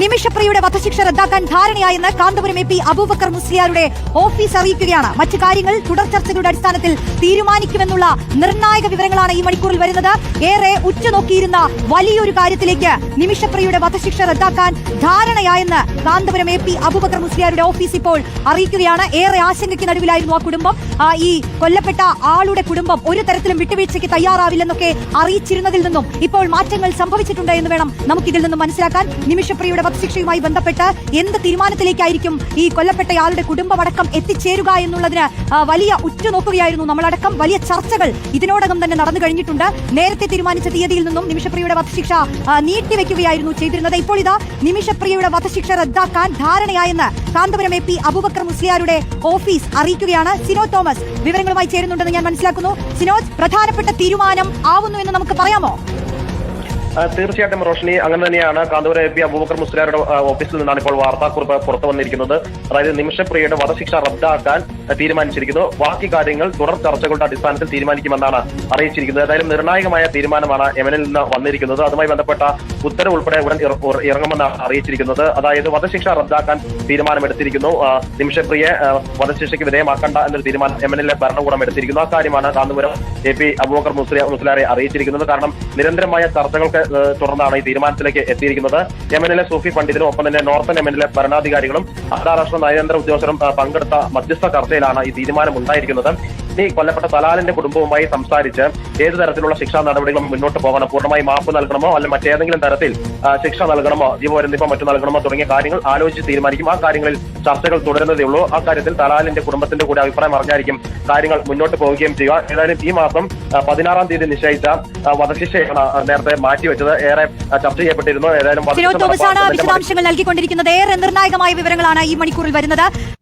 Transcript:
നിമിഷപ്രിയയുടെ വധശിക്ഷ റദ്ദാക്കാൻ ധാരണയായെന്ന് കാന്തപുരം എ പി അബൂബക്കർ മുസ്ലിയാരുടെ ഓഫീസ് അറിയിക്കുകയാണ്. മറ്റു കാര്യങ്ങൾ തുടർ ചർച്ചകളുടെ അടിസ്ഥാനത്തിൽ തീരുമാനിക്കുമെന്നുള്ള നിർണായക വിവരങ്ങളാണ് ഈ മണിക്കൂറിൽ വരുന്നത്. ഏറെ ഉറ്റുനോക്കിയിരുന്ന വലിയൊരു കാര്യത്തിലേക്ക് നിമിഷപ്രിയയുടെ വധശിക്ഷ റദ്ദാക്കാൻ ധാരണയായെന്ന് കാന്തപുരം എ പി അബൂബക്കർ മുസ്ലിയാരുടെ ഓഫീസ് ഇപ്പോൾ അറിയിക്കുകയാണ്. ഏറെ ആശങ്കയ്ക്ക് നടുവിലായിരുന്നു ആ കുടുംബം. ഈ കൊല്ലപ്പെട്ട ആളുടെ കുടുംബം ഒരു തരത്തിലും വിട്ടുവീഴ്ചയ്ക്ക് തയ്യാറാവില്ലെന്നൊക്കെ അറിയിച്ചിരുന്നതിൽ നിന്നും ഇപ്പോൾ മാറ്റങ്ങൾ സംഭവിച്ചിട്ടുണ്ട് എന്ന് വേണം നമുക്കിതിൽ നിന്നും മനസ്സിലാക്കാൻ. നിമിഷപ്രിയയുടെ വധശിക്ഷയുമായി ബന്ധപ്പെട്ട് എന്ത് തീരുമാനത്തിലേക്കായിരിക്കും ഈ കൊല്ലപ്പെട്ടയാളുടെ കുടുംബമടക്കം എത്തിച്ചേരുക എന്നുള്ളതിന് വലിയ ഉറ്റുനോക്കുകയായിരുന്നു നമ്മളടക്കം. വലിയ ചർച്ചകൾ ഇതിനോടകം തന്നെ നടന്നു കഴിഞ്ഞിട്ടുണ്ട്. നേരത്തെ തീരുമാനിച്ച തീയതിയിൽ നിന്നും നിമിഷപ്രിയയുടെ വധശിക്ഷ നീട്ടിവെക്കുകയായിരുന്നു ചെയ്തിരുന്നത്. ഇപ്പോൾ ഇതാ നിമിഷപ്രിയയുടെ വധശിക്ഷ റദ്ദാക്കാൻ ധാരണയായെന്ന് കാന്തപുരം എ പി അബൂബക്കർ മുസ്ലിയാരുടെ ഓഫീസ് അറിയിക്കുകയാണ് സിനോ തോമസ്. വിവരങ്ങളുമായി ചേരുന്നുണ്ടെന്ന് ഞാൻ മനസ്സിലാക്കുന്നു. സിനോജ് പ്രധാനപ്പെട്ട തീരുമാനം ആവുന്നു എന്ന് നമുക്ക് പറയാമോ? തീർച്ചയായിട്ടും റോഷനി അങ്ങനെ തന്നെയാണ്. കാന്തപുരം എ പി അബൂബക്കർ മുസ്ലിയാരുടെ ഓഫീസിൽ നിന്നാണ് ഇപ്പോൾ വാർത്താക്കുറിപ്പ് പുറത്തു വന്നിരിക്കുന്നത്. അതായത് നിമിഷപ്രിയയുടെ വധശിക്ഷ റദ്ദാക്കാൻ തീരുമാനിച്ചിരിക്കുന്നു. ബാക്കി കാര്യങ്ങൾ തുടർ ചർച്ചകളുടെ അടിസ്ഥാനത്തിൽ തീരുമാനിക്കുമെന്നാണ് അറിയിച്ചിരിക്കുന്നത്. ഏതായാലും നിർണായകമായ തീരുമാനമാണ് യമനിൽ നിന്ന് വന്നിരിക്കുന്നത്. അതുമായി ബന്ധപ്പെട്ട ഉത്തരവ് ഉൾപ്പെടെ ഉടൻ ഇറങ്ങുമെന്നാണ് അറിയിച്ചിരിക്കുന്നത്. അതായത് വധശിക്ഷ റദ്ദാക്കാൻ തീരുമാനമെടുത്തിരിക്കുന്നു. നിമിഷപ്രിയെ വധശിക്ഷയ്ക്ക് വിധേയമാക്കണ്ട എന്നൊരു തീരുമാനം യമനിലെ ഭരണകൂടം എടുത്തിരിക്കുന്നു. ആ കാര്യമാണ് കാന്തപുരം എ പി അബൂബക്കർ മുസ്ലിയ മുസ്ലിയാരെ അറിയിച്ചിരിക്കുന്നത്. കാരണം നിരന്തരമായ ചർച്ചകൾക്ക് തുടർന്നാണ് ഈ തീരുമാനത്തിലേക്ക് എത്തിയിരിക്കുന്നത്. യമനിലെ സൂഫി പണ്ഡിതനും ഒപ്പം തന്നെ നോർത്തൻ യമനിലെ ഭരണാധികാരികളും അന്താരാഷ്ട്ര നയതന്ത്ര ഉദ്യോഗസ്ഥരും പങ്കെടുത്ത മധ്യസ്ഥ ചർച്ചയിലാണ് ഈ തീരുമാനം ഉണ്ടായിരിക്കുന്നത്. ഇനി കൊല്ലപ്പെട്ട തലാലിന്റെ കുടുംബവുമായി സംസാരിച്ച് ഏത് തരത്തിലുള്ള ശിക്ഷാ നടപടികളും മുന്നോട്ട് പോകണം പൂർണമായി മാപ്പ് നൽകണമോ അല്ലെങ്കിൽ മറ്റേതെങ്കിലും തരത്തിൽ ശിക്ഷ നൽകണമോ ജീവപര്യന്തം മറ്റു നൽകണമോ തുടങ്ങിയ കാര്യങ്ങൾ ആലോചിച്ച് തീരുമാനിക്കും. ആ കാര്യങ്ങളിൽ ചർച്ചകൾ തുടരുന്നതേ ഉള്ളൂ. ആ കാര്യത്തിൽ തലാലിന്റെ കുടുംബത്തിന്റെ കൂടി അഭിപ്രായം അറിഞ്ഞായിരിക്കും കാര്യങ്ങൾ മുന്നോട്ട് പോവുകയും ചെയ്യുക. ഏതായാലും ഈ മാസം പതിനാറാം തീയതി നിശ്ചയിച്ച വധശിക്ഷയാണ് നേരത്തെ മാറ്റിവെച്ചത്. ഏറെ ചർച്ച ചെയ്യപ്പെട്ടിരുന്നു. ഏതായാലും വിശദാംശങ്ങൾ നൽകിക്കൊണ്ടിരിക്കുന്നത്. ഏറെ നിർണായകമായ വിവരങ്ങളാണ് ഈ മണിക്കൂറിൽ വരുന്നത്.